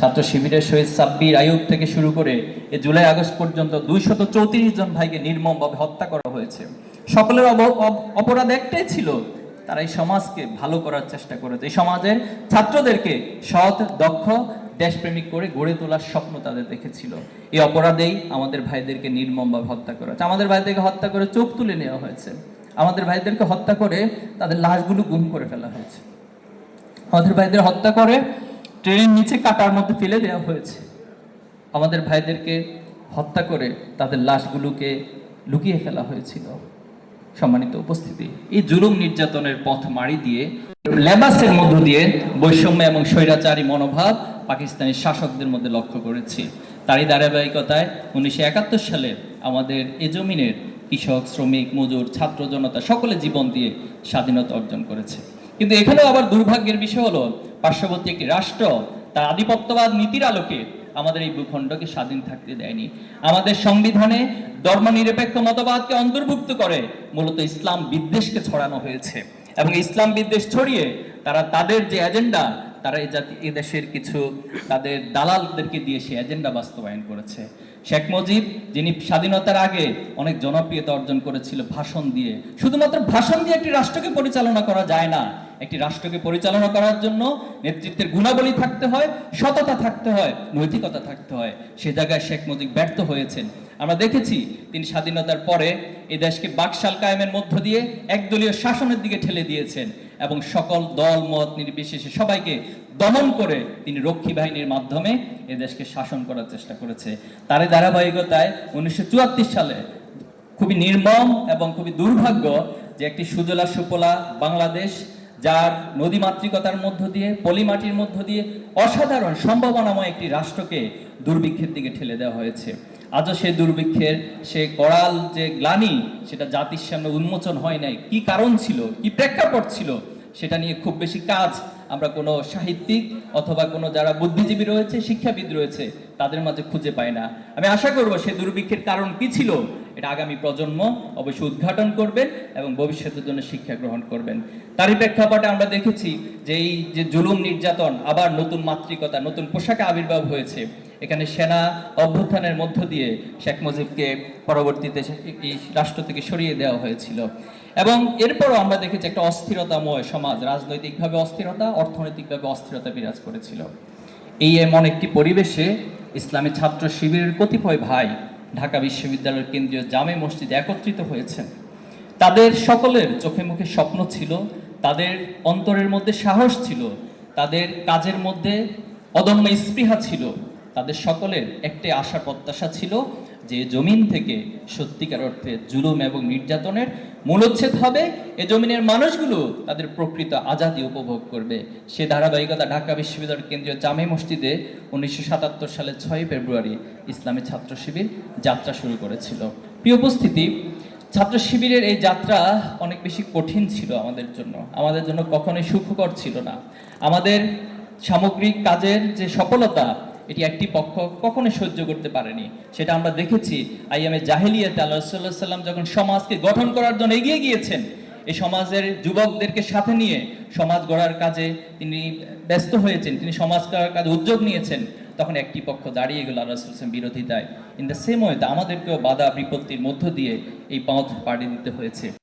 ছাত্র শিবিরের শহীদ সাব্বির আয়ুব থেকে শুরু করে এ জুলাই আগস্ট পর্যন্ত দুইশত চৌত্রিশ জন ভাইকে নির্মমভাবে হত্যা করা হয়েছে। সকলের অপরাধ একটাই ছিল, তারা এই সমাজকে ভালো করার চেষ্টা করেছে। এই সমাজের ছাত্রদেরকে সৎ, দক্ষ, দেশপ্রেমিক করে গড়ে তোলার স্বপ্ন তাদের দেখেছিল। এই অপরাধেই আমাদের ভাইদেরকে নির্মমভাবে হত্যা করা হয়েছে আমাদের ভাইদেরকে হত্যা করে চোখ তুলে নেওয়া হয়েছে। আমাদের ভাইদেরকে হত্যা করে তাদের লাশগুলো গুম করে ফেলা হয়েছে। আমাদের ভাইদের হত্যা করে ট্রেনের নিচে কাটার মধ্যে ফেলে দেওয়া হয়েছে। আমাদের ভাইদেরকে হত্যা করে তাদের লাশগুলোকে লুকিয়ে ফেলা হয়েছিল। সম্মানিত উপস্থিতি, এই জুলুম নির্যাতনের পথ মারি দিয়ে, লেবাসের মধ্য দিয়ে বৈষম্য এবং স্বৈরাচারী মনোভাব পাকিস্তানি শাসকদের মধ্যে লক্ষ্য করেছি। তারই ধারাবাহিকতায় উনিশশো একাত্তর সালে আমাদের এ জমিনের কৃষক, শ্রমিক, মজুর, ছাত্র, জনতা সকলে জীবন দিয়ে স্বাধীনতা অর্জন করেছে। কিন্তু এখানেও আবার দুর্ভাগ্যের বিষয় হলো, পার্শ্ববর্তী একটি রাষ্ট্র, তার আধিপত্যবাদ নীতির আলোকে আমাদের এই ভূখণ্ডকে স্বাধীন থাকতে দেয়নি। আমাদের সংবিধানে ধর্মনিরপেক্ষ মতবাদকে অন্তর্ভুক্ত করে মূলত ইসলাম বিদ্বেষকে ছড়ানো হয়েছে। এবং ইসলাম বিদ্বেষ ছড়িয়ে তারা তাদের যে এজেন্ডা তারা এই জাতি, এই দেশের কিছু তাদের দালালদেরকে দিয়ে সে এজেন্ডা বাস্তবায়ন করেছে। শেখ মুজিব, যিনি স্বাধীনতার আগে অনেক জনপ্রিয়তা অর্জন করেছিল ভাষণ দিয়ে, শুধুমাত্র ভাষণ দিয়ে একটি রাষ্ট্রকে পরিচালনা করা যায় না। একটি রাষ্ট্রকে পরিচালনা করার জন্য নেতৃত্বের গুণাবলী থাকতে হয়, সততা থাকতে হয়, নৈতিকতা থাকতে হয়। সে জায়গায় শেখ মুজিব ব্যর্থ হয়েছেন। আমরা দেখেছি তিনি স্বাধীনতার পরে এই দেশকে বাকশাল কায়েমের মধ্য দিয়ে একদলীয় শাসনের দিকে ঠেলে দিয়েছেন। এবং সকল দল, মত নির্বিশেষে সবাইকে দমন করে তিনি রক্ষী বাহিনীর মাধ্যমে এ দেশকে শাসন করার চেষ্টা করেছে। তারই ধারাবাহিকতায় উনিশশো সালে খুবই নির্মম এবং খুবই দুর্ভাগ্য যে একটি সুজলা সুপলা বাংলাদেশ, যার নদীমাতৃকতার মধ্য দিয়ে, পলিমাটির মধ্য দিয়ে অসাধারণ সম্ভাবনাময় একটি রাষ্ট্রকে দুর্ভিক্ষের দিকে ঠেলে দেওয়া হয়েছে। আজও সে দুর্ভিক্ষের, সে করাল যে গ্লানি, সেটা জাতির সামনে উন্মোচন হয় নাই। কি কারণ ছিল? কি প্রেক্ষাপট ছিল? সেটা নিয়ে খুব বেশি কাজ। আমরা কোনো সাহিত্যিক অথবা কোনো যারা বুদ্ধিজীবী রয়েছে, শিক্ষাবিদ রয়েছে, তাদের মাঝে খুঁজে পাই না। আমি আশা করব সে দুর্ভিক্ষের কারণ কি ছিল? এটা আগামী প্রজন্ম অবশ্যই উদ্ঘাটন করবেন এবং ভবিষ্যতের জন্য শিক্ষা গ্রহণ করবেন। তারই প্রেক্ষাপটে আমরা দেখেছি যে এই যে জুলুম নির্যাতন, আবার নতুন মাতৃকতা, নতুন পোশাকে আবির্ভাব হয়েছে। এখানে সেনা অভ্যুত্থানের মধ্য দিয়ে শেখ মুজিবকে পরবর্তীতে এই রাষ্ট্র থেকে সরিয়ে দেওয়া হয়েছিল। এবং এরপরও আমরা দেখেছি একটা অস্থিরতাময় সমাজ, রাজনৈতিকভাবে অস্থিরতা, অর্থনৈতিকভাবে অস্থিরতা বিরাজ করেছিল। এই এমন একটি পরিবেশে ইসলামী ছাত্র শিবিরের কতিপয় ভাই ঢাকা বিশ্ববিদ্যালয়ের কেন্দ্রীয় জামে মসজিদে একত্রিত হয়েছেন। তাদের সকলের চোখে মুখে স্বপ্ন ছিল, তাদের অন্তরের মধ্যে সাহস ছিল, তাদের কাজের মধ্যে অদম্য স্পৃহা ছিল, তাদের সকলের একটি আশা প্রত্যাশা ছিল যে জমিন থেকে সত্যিকার অর্থে জুলুম এবং নির্যাতনের মূলোচ্ছেদ হবে, এ জমিনের মানুষগুলো তাদের প্রকৃত আজাদি উপভোগ করবে। সে ধারাবাহিকতা ঢাকা বিশ্ববিদ্যালয়ের কেন্দ্রীয় জামে মসজিদে উনিশশো সাতাত্তর সালের ছয় ফেব্রুয়ারি ইসলামী ছাত্র শিবির যাত্রা শুরু করেছিল। প্রিয় উপস্থিতি, ছাত্র শিবিরের এই যাত্রা অনেক বেশি কঠিন ছিল আমাদের জন্য। আমাদের জন্য কখনোই সুখকর ছিল না। আমাদের সামগ্রিক কাজের যে সফলতা এটি একটি পক্ষ কখনোই সহ্য করতে পারেনি। সেটা আমরা দেখেছি আইএমএ জাহেলিয়াতে আল্লাহ সাল্লাহ সাল্লাম যখন সমাজকে গঠন করার জন্য এগিয়ে গিয়েছেন, এই সমাজের যুবকদেরকে সাথে নিয়ে সমাজ গড়ার কাজে তিনি ব্যস্ত হয়েছেন, তিনি সমাজ গড়ার কাজে উদ্যোগ নিয়েছেন, তখন একটি পক্ষ দাঁড়িয়ে গেল আল্লাহ সাল্লাম বিরোধিতায়। ইন দ্য সেম ওয়েতে আমাদেরকেও বাধা বিপত্তির মধ্য দিয়ে এই পথ পাড়ি দিতে হয়েছে।